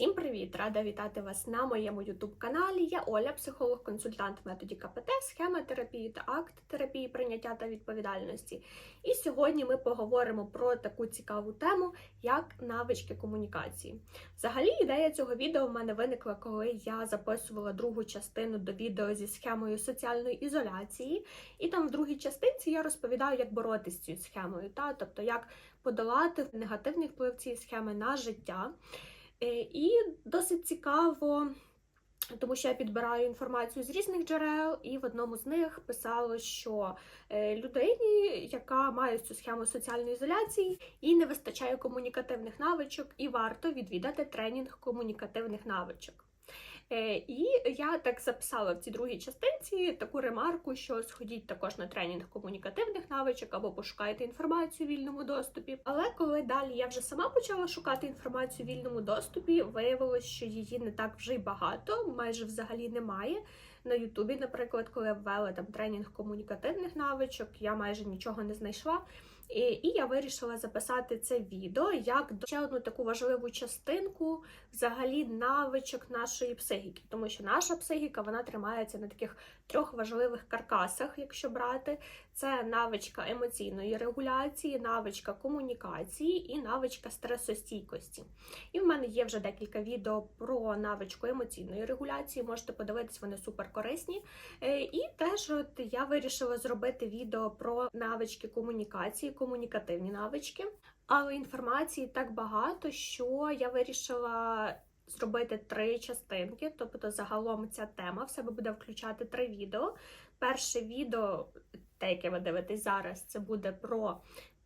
Всім привіт! Рада вітати вас на моєму youtube каналі. Я Оля, психолог-консультант в методі КПТ, схема терапії та акт терапії прийняття та відповідальності. І сьогодні ми поговоримо про таку цікаву тему, як навички комунікації. Взагалі, ідея цього відео в мене виникла, коли я записувала другу частину до відео зі схемою соціальної ізоляції, і там в другій частинці я розповідаю, як боротися з цією схемою, та тобто як подолати негативний вплив цієї схеми на життя. Е, І досить цікаво, тому що я підбираю інформацію з різних джерел, і в одному з них писало, що е, людині, яка має цю схему соціальної ізоляції, їй не вистачає комунікативних навичок, і варто відвідати тренінг комунікативних навичок. Е, І я так записала в цій другій частинці таку ремарку, що сходіть також на тренінг комунікативних навичок або пошукайте інформацію в вільному доступі. Але коли далі я вже сама почала шукати інформацію в вільному доступі, виявилось, що її не так вже й багато, майже взагалі немає. На Ютубі, наприклад, коли я ввела там тренінг комунікативних навичок, я майже нічого не знайшла. І, я вирішила записати це відео як ще одну таку важливу частинку взагалі навичок нашої психіки, тому що наша психіка вона тримається на таких трьох важливих каркасах, якщо брати. Це навичка емоційної регуляції, навичка комунікації і навичка стресостійкості. І в мене є вже декілька відео про навичку емоційної регуляції. Можете подивитись, вони супер корисні. Е, І теж от я вирішила зробити відео про навички комунікації, комунікативні навички. Але інформації так багато, що я вирішила зробити три частинки. Тобто, загалом ця тема в себе буде включати три відео. Перше відео, те, яке ви дивитесь зараз, це буде про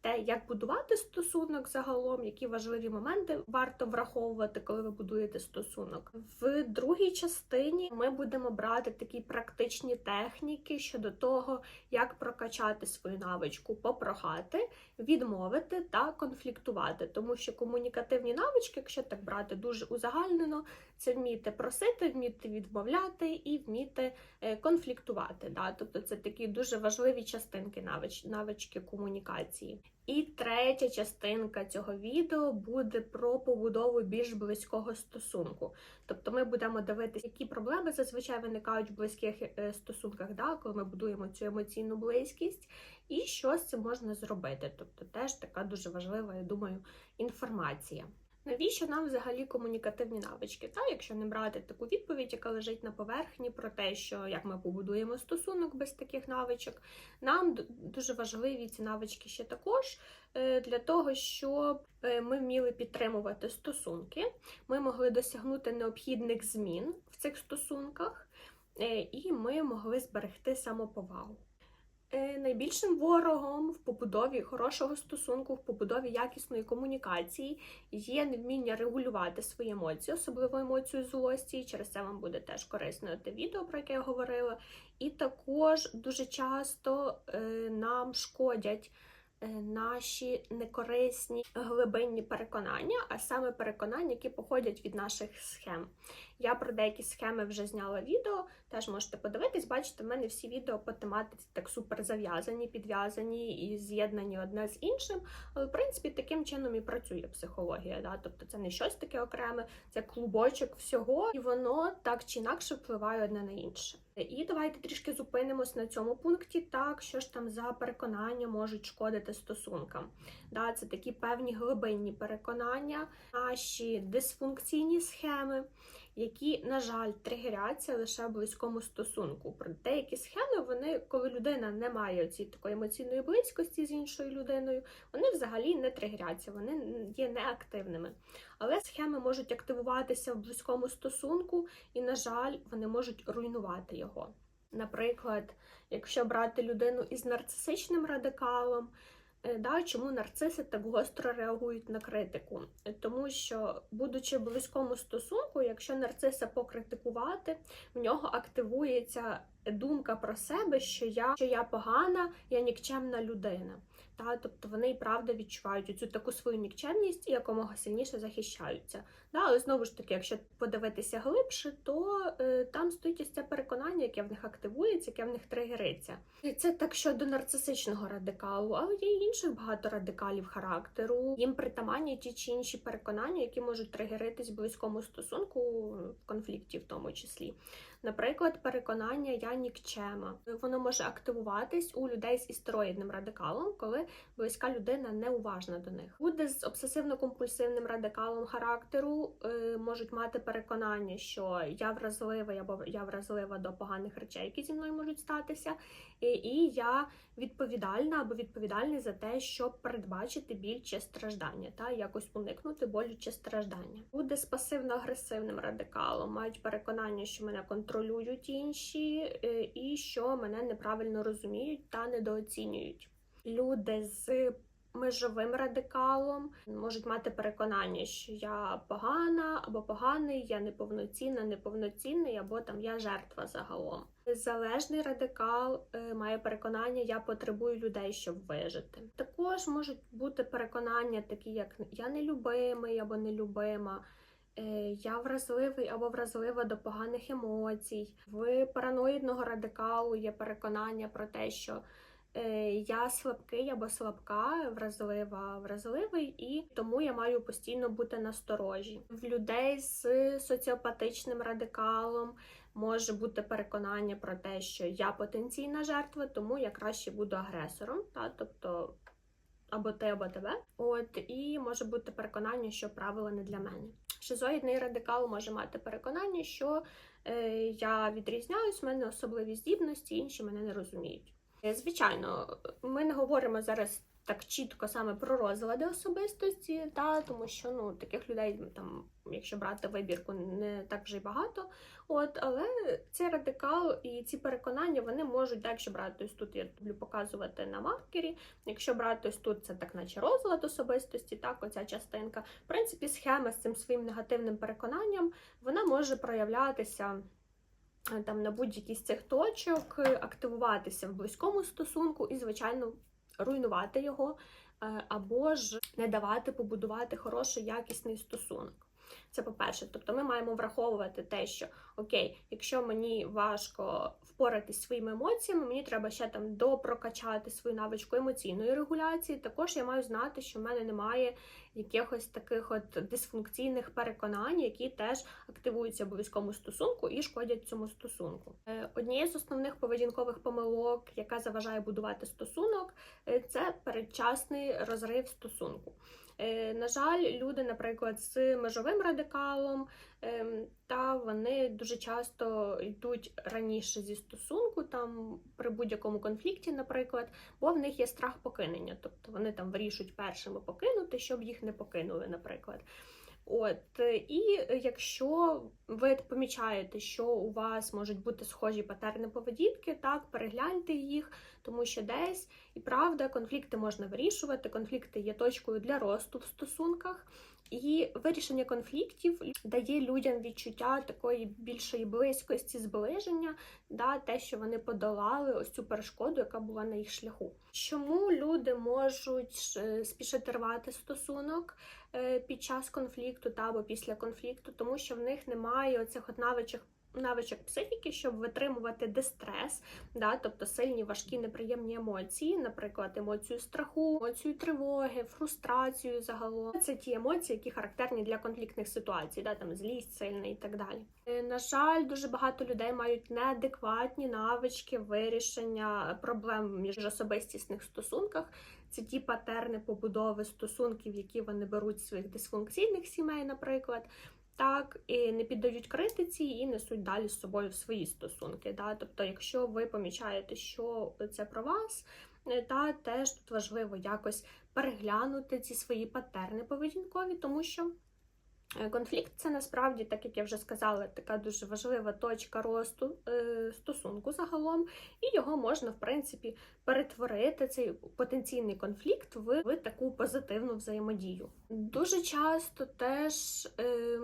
те, як будувати стосунок загалом, які важливі моменти варто враховувати, коли ви будуєте стосунок. В другій частині ми будемо брати такі практичні техніки щодо того, як прокачати свою навичку, попрохати, відмовити та конфліктувати. Тому що комунікативні навички, якщо так брати дуже узагальнено, це вміти просити, вміти відмовляти і вміти е, конфліктувати. Да? Тобто це такі дуже важливі частинки навич, навички комунікації. І третя частинка цього відео буде про побудову більш близького стосунку. Тобто ми будемо дивитися, які проблеми зазвичай виникають в близьких е, стосунках, да, коли ми будуємо цю емоційну близькість, і що з цим можна зробити. Тобто теж така дуже важлива, я думаю, інформація. Навіщо нам взагалі комунікативні навички? Та якщо не брати таку відповідь, яка лежить на поверхні про те, що як ми побудуємо стосунок без таких навичок, нам дуже важливі ці навички ще також е, для того, щоб е, ми вміли підтримувати стосунки, ми могли досягнути необхідних змін в цих стосунках, е, і ми могли зберегти самоповагу. Е, Найбільшим ворогом в побудові хорошого стосунку, в побудові якісної комунікації є невміння регулювати свої емоції, особливо емоцію злості. Через це вам буде теж корисно те відео, про яке я говорила. І також дуже часто е, нам шкодять наші некорисні глибинні переконання, а саме переконання, які походять від наших схем. Я про деякі схеми вже зняла відео, теж можете подивитись, бачите, в мене всі відео по тематиці так супер зав'язані, підв'язані і з'єднані одне з іншим. Але в принципі таким чином і працює психологія. Да? Тобто це не щось таке окреме, це клубочок всього, і воно так чи інакше впливає одне на інше. І давайте трішки зупинимось на цьому пункті. Так, що ж там за переконання можуть шкодити стосункам. Да, це такі певні глибинні переконання, наші дисфункційні схеми, які, на жаль, тригеряться лише в близькому стосунку. Про деякі схеми, вони, коли людина не має цієї такої емоційної близькості з іншою людиною, вони взагалі не тригеряться, вони є неактивними. Але схеми можуть активуватися в близькому стосунку, і, на жаль, вони можуть руйнувати його. Наприклад, якщо брати людину із нарцисичним радикалом, да, чому нарциси так гостро реагують на критику? Е, Тому що, будучи в близькому стосунку, якщо нарциса покритикувати, в нього активується думка про себе, що я, що я погана, я нікчемна людина. Та, тобто вони і правда відчувають цю таку свою нікчемність і якомога сильніше захищаються. Да, але знову ж таки, якщо подивитися глибше, то е, там стоїть ось це переконання, яке в них активується, яке в них тригериться. І це так щодо нарцисичного радикалу, але є і інших багато радикалів характеру. Їм притаманні ті чи інші переконання, які можуть тригеритись в близькому стосунку в конфлікті, в тому числі. Наприклад, переконання я нікчема. Воно може активуватись у людей з істероїдним радикалом, коли близька людина неуважна до них. Люди з обсесивно-компульсивним радикалом характеру е, можуть мати переконання, що я вразливий або я вразлива до поганих речей, які зі мною можуть статися, і, я відповідальна або відповідальний за те, щоб передбачити біль чи страждання, та якось уникнути болю чи страждання. Буде з пасивно-агресивним радикалом мають переконання, що мене контролюють інші, е, і що мене неправильно розуміють та недооцінюють. Люди з межовим радикалом можуть мати переконання, що я погана або поганий, я неповноцінна, неповноцінний, або там я жертва загалом. Залежний радикал е, має переконання, я потребую людей, щоб вижити. Також можуть бути переконання, такі як я нелюбимий або нелюбима. е, Я вразливий або вразлива до поганих емоцій. В параноїдного радикалу є переконання про те, що я слабкий або слабка, вразлива, вразливий, і тому я маю постійно бути насторожі. В людей з соціопатичним радикалом може бути переконання про те, що я потенційна жертва, тому я краще буду агресором, та тобто або ти, або тебе. От і може бути переконання, що правила не для мене. Шизоїдний радикал може мати переконання, що е, я відрізняюсь, в мене особливі здібності, інші мене не розуміють. Е, Звичайно, ми не говоримо зараз так чітко саме про розлади особистості, та тому що ну таких людей там, якщо брати вибірку, не так вже й багато. От, але цей радикал і ці переконання вони можуть, так, якщо брати ось тут, я люблю показувати на маркері. Якщо брати ось тут, це так, наче розлад особистості, так, оця частинка. В принципі, схема з цим своїм негативним переконанням вона може проявлятися. Е, Там на будь-якій з цих точок е, активуватися в близькому стосунку і, звичайно, руйнувати його, е, або ж не давати побудувати хороший якісний стосунок. Це по-перше, тобто ми маємо враховувати те, що окей, якщо мені важко впоратись своїми емоціями, мені треба ще там допрокачати свою навичку емоційної регуляції. Також я маю знати, що в мене немає якихось таких от дисфункційних переконань, які теж активуються близькому стосунку і шкодять цьому стосунку. Е, Однією з основних поведінкових помилок, яка заважає будувати стосунок, е, це передчасний розрив стосунку. Е, На жаль, люди, наприклад, з межовим радикалом, ем, та вони дуже часто йдуть раніше зі стосунку, там при будь-якому конфлікті, наприклад, бо в них є страх покинення. Тобто вони там вирішують першими покинути, щоб їх не покинули, наприклад. От е, і якщо ви помічаєте, що у вас можуть бути схожі патерни поведінки, так перегляньте їх, тому що десь і правда конфлікти можна вирішувати. Конфлікти є точкою для росту в стосунках, і вирішення конфліктів дає людям відчуття такої більшої близькості, зближення, да, те, що вони подолали ось цю перешкоду, яка була на їх шляху. Чому люди можуть е, спішити рвати стосунок? Е, під час конфлікту та або після конфлікту, тому що в них немає оцих от навичок. Навичок психіки, щоб витримувати дистрес, да, тобто сильні, важкі, неприємні емоції, наприклад, емоцію страху, емоцію тривоги, фрустрацію загалом. Це ті емоції, які характерні для конфліктних ситуацій, да, там злість сильна і так далі. Е, На жаль, дуже багато людей мають неадекватні навички вирішення проблем в міжособистісних стосунках. Це ті патерни побудови стосунків, які вони беруть своїх дисфункційних сімей, наприклад. Так, і не піддають критиці і несуть далі з собою в свої стосунки. Да? Тобто, якщо ви помічаєте, що це про вас, е, та теж тут важливо якось переглянути ці свої патерни поведінкові, тому що конфлікт це насправді, так як я вже сказала, така дуже важлива точка росту е, стосунку загалом, і його можна, в принципі, перетворити цей потенційний конфлікт в, в таку позитивну взаємодію. Дуже часто теж е,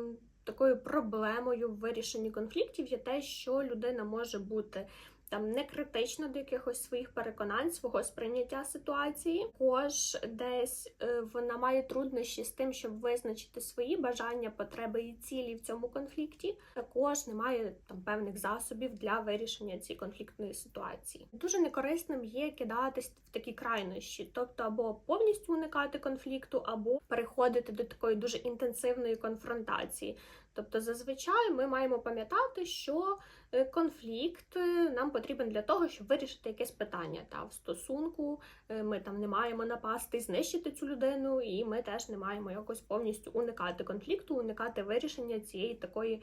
такою проблемою в вирішенні конфліктів є те, що людина може бути там не критична до якихось своїх переконань, свого сприйняття ситуації. Також десь е, вона має труднощі з тим, щоб визначити свої бажання, потреби і цілі в цьому конфлікті. Також немає там певних засобів для вирішення цієї конфліктної ситуації. Дуже некорисним є кидатись в такі крайнощі, тобто або повністю уникати конфлікту, або переходити до такої дуже інтенсивної конфронтації. Тобто, зазвичай ми маємо пам'ятати, що е, конфлікт е, нам потрібен для того, щоб вирішити якесь питання та в стосунку. е, Ми там не маємо напасти, знищити цю людину, і ми теж не маємо якось повністю уникати конфлікту, уникати вирішення цієї такої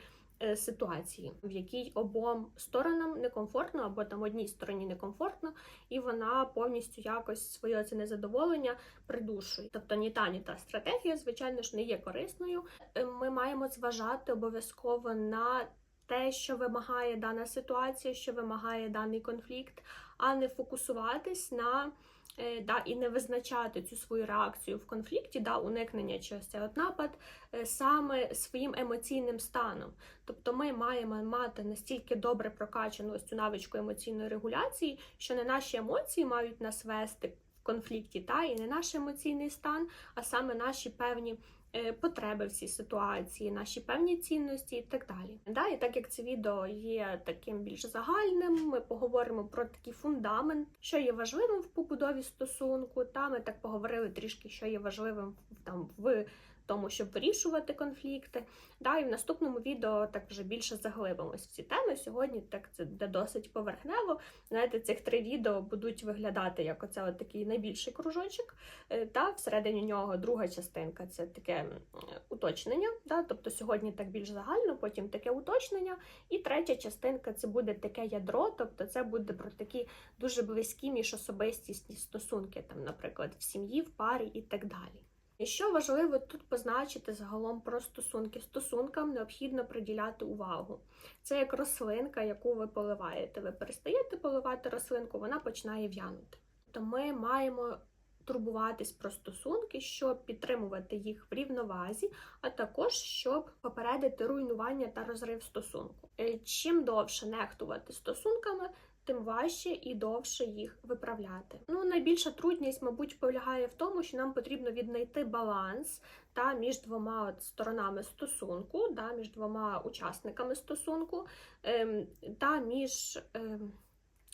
ситуації, в якій обом сторонам некомфортно, або там одній стороні некомфортно, і вона повністю якось своє це незадоволення придушує. Тобто ні та, ні та стратегія, звичайно ж, не є корисною. Е, Ми маємо зважати обов'язково на те, що вимагає дана ситуація, що вимагає даний конфлікт, а не фокусуватись на е, да, і не визначати цю свою реакцію в конфлікті, да, уникнення чи ось цей от напад е, саме своїм емоційним станом. Тобто ми маємо мати настільки добре прокачану ось цю навичку емоційної регуляції, що не наші емоції мають нас вести в конфлікті, та і не наш емоційний стан, а саме наші певні е, потреби в цій ситуації, наші певні цінності і так далі. Да, і так як це відео є таким більш загальним, ми поговоримо про такий фундамент, що є важливим в побудові стосунку. Та ми так поговорили трішки, що є важливим там в тому, щоб вирішувати конфлікти. Да, і в наступному відео так вже більше заглибимось в ці теми. Сьогодні так це буде досить поверхнево. Знаєте, цих три відео будуть виглядати як оце от такий найбільший кружочок. Е, Та всередині нього друга частинка це таке уточнення. Да? Тобто сьогодні так більш загально, потім таке уточнення. І третя частинка це буде таке ядро, тобто це буде про такі дуже близькі міжособистісні стосунки, там, наприклад, в сім'ї, в парі і так далі. І що важливо тут позначити загалом про стосунки. Стосункам необхідно приділяти увагу. Це як рослинка, яку ви поливаєте. Ви перестаєте поливати рослинку, вона починає в'янути. То ми маємо турбуватись про стосунки, щоб підтримувати їх в рівновазі, а також щоб попередити руйнування та розрив стосунку. Е, Чим довше нехтувати стосунками, тим важче і довше їх виправляти. Ну, найбільша трудність, мабуть, полягає в тому, що нам потрібно віднайти баланс та між двома сторонами стосунку, да, між двома учасниками стосунку, ем, та між. Ем,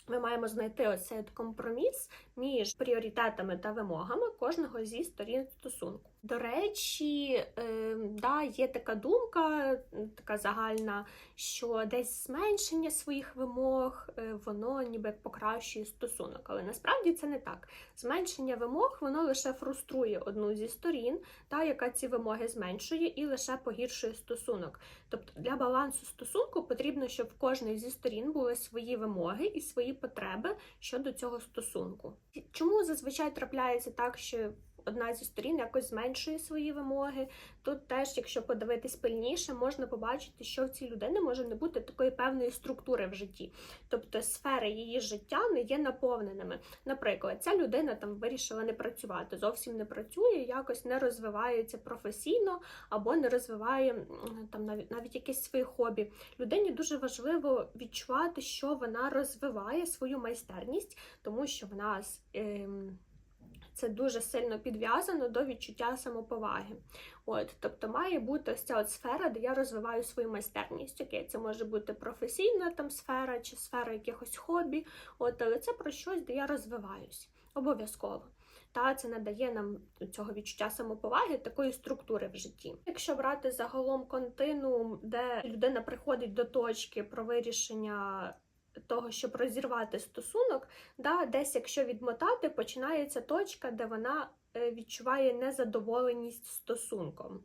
ми маємо знайти оцей компроміс між пріоритетами та вимогами кожного зі сторін стосунку. До речі, е, да, є така думка, така загальна, що десь зменшення своїх вимог е, воно ніби покращує стосунок. Але насправді це не так. Зменшення вимог воно лише фруструє одну зі сторін, та яка ці вимоги зменшує, і лише погіршує стосунок. Тобто для балансу стосунку потрібно, щоб в кожної зі сторін були свої вимоги і свої потреби щодо цього стосунку. Чому зазвичай трапляється так, що одна зі сторін якось зменшує свої вимоги? Тут теж, якщо подивитись пильніше, можна побачити, що в цій людини може не бути такої певної структури в житті. Тобто сфери її життя не є наповненими. Наприклад, ця людина там вирішила не працювати, зовсім не працює, якось не розвивається професійно або не розвиває там навіть навіть якесь своє хобі. Людині дуже важливо відчувати, що вона розвиває свою майстерність, тому що вона ем, це дуже сильно підв'язано до відчуття самоповаги. От, тобто має бути ось ця от сфера, де я розвиваю свою майстерність. Окей, це може бути професійна там сфера чи сфера якихось хобі, от, але це про щось, де я розвиваюсь. Обов'язково. Та це надає нам цього відчуття самоповаги, такої структури в житті. Якщо брати загалом континуум, де людина приходить до точки про вирішення того, щоб розірвати стосунок, да, десь, якщо відмотати, починається точка, де вона е, відчуває незадоволеність стосунком.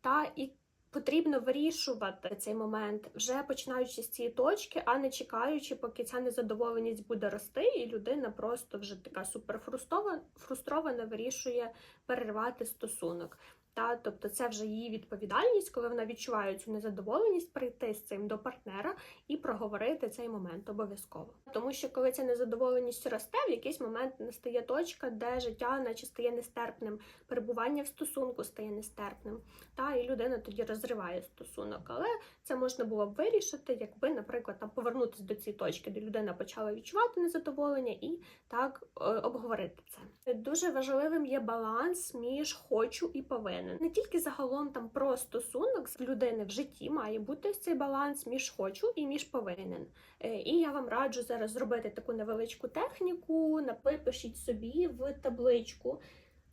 Та і потрібно вирішувати цей момент, вже починаючи з цієї точки, а не чекаючи, поки ця незадоволеність буде рости, і людина просто вже така суперфрустрована фрустрована вирішує перервати стосунок. Та, тобто це вже її відповідальність, коли вона відчуває цю незадоволеність, прийти з цим до партнера і проговорити цей момент обов'язково. Тому що коли ця незадоволеність росте, в якийсь момент настає точка, де життя, наче стає нестерпним, перебування в стосунку стає нестерпним. Та і людина тоді розриває стосунок. Але це можна було б вирішити, якби, наприклад, там повернутися до цієї точки, де людина почала відчувати незадоволення, і так е, обговорити це. Дуже важливим є баланс між хочу і повинен. Не тільки загалом там про стосунок з людини в житті має бути цей баланс між хочу і між повинен. Е, І я вам раджу зараз зробити таку невеличку техніку. Напишіть собі в табличку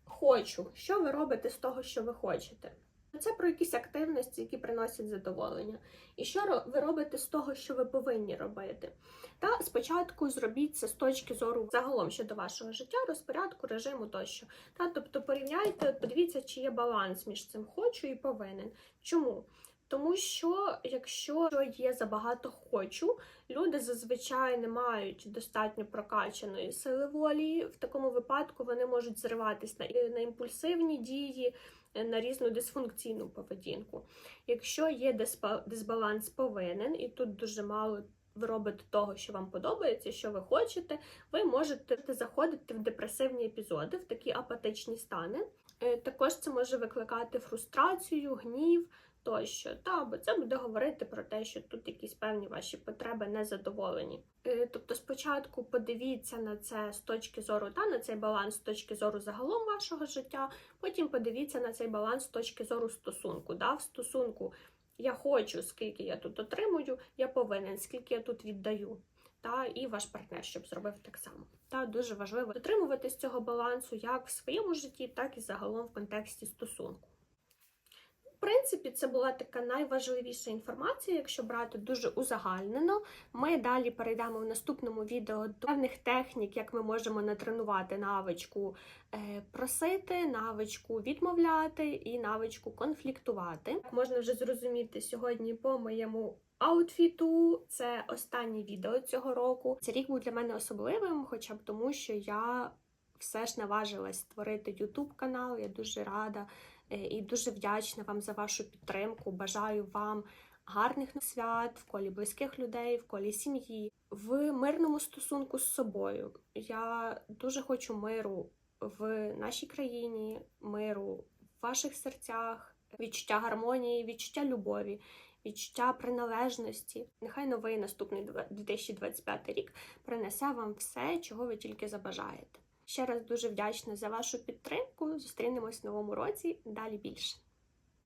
хочу, що ви робите з того, що ви хочете. Це про якісь активності, які приносять задоволення. І що ви робите з того, що ви повинні робити? Та спочатку зробіть це з точки зору загалом щодо вашого життя, розпорядку, режиму тощо. Та тобто порівняйте, подивіться, чи є баланс між цим хочу і повинен. Чому? Тому що якщо є забагато хочу, люди зазвичай не мають достатньо прокачаної сили волі. В такому випадку вони можуть зриватись на, на імпульсивні дії, на різну дисфункційну поведінку. Якщо є дисбаланс повинен, і тут дуже мало ви робите того, що вам подобається, що ви хочете, ви можете заходити в депресивні епізоди, в такі апатичні стани. Е, Також це може викликати фрустрацію, гнів тощо. Та, бо це буде говорити про те, що тут якісь певні ваші потреби не задоволені. Е, Тобто, спочатку подивіться на це з точки зору та на цей баланс з точки зору загалом вашого життя. Потім подивіться на цей баланс з точки зору стосунку. Да? В стосунку я хочу, скільки я тут отримую, я повинен, скільки я тут віддаю. Та і ваш партнер, щоб зробив так само. Та дуже важливо дотримуватись цього балансу як в своєму житті, так і загалом в контексті стосунку. Принципі, це була така найважливіша інформація, якщо брати дуже узагальнено. Ми далі перейдемо в наступному відео до певних технік, як ми можемо натренувати навичку е, просити, навичку відмовляти і навичку конфліктувати. Можна вже зрозуміти сьогодні по моєму аутфіту. Це останнє відео цього року. Цей рік був для мене особливим, хоча б тому, що я все ж наважилась створити YouTube канал. Я дуже рада е, і дуже вдячна вам за вашу підтримку. Бажаю вам гарних свят в колі близьких людей, в колі сім'ї, в мирному стосунку з собою. Я дуже хочу миру в нашій країні, миру в ваших серцях, відчуття гармонії, відчуття любові. Відчуття приналежності. Нехай новий наступний 2025 рік принесе вам все, чого ви тільки забажаєте. Ще раз дуже вдячна за вашу підтримку. Зустрінемось в новому році. Далі більше.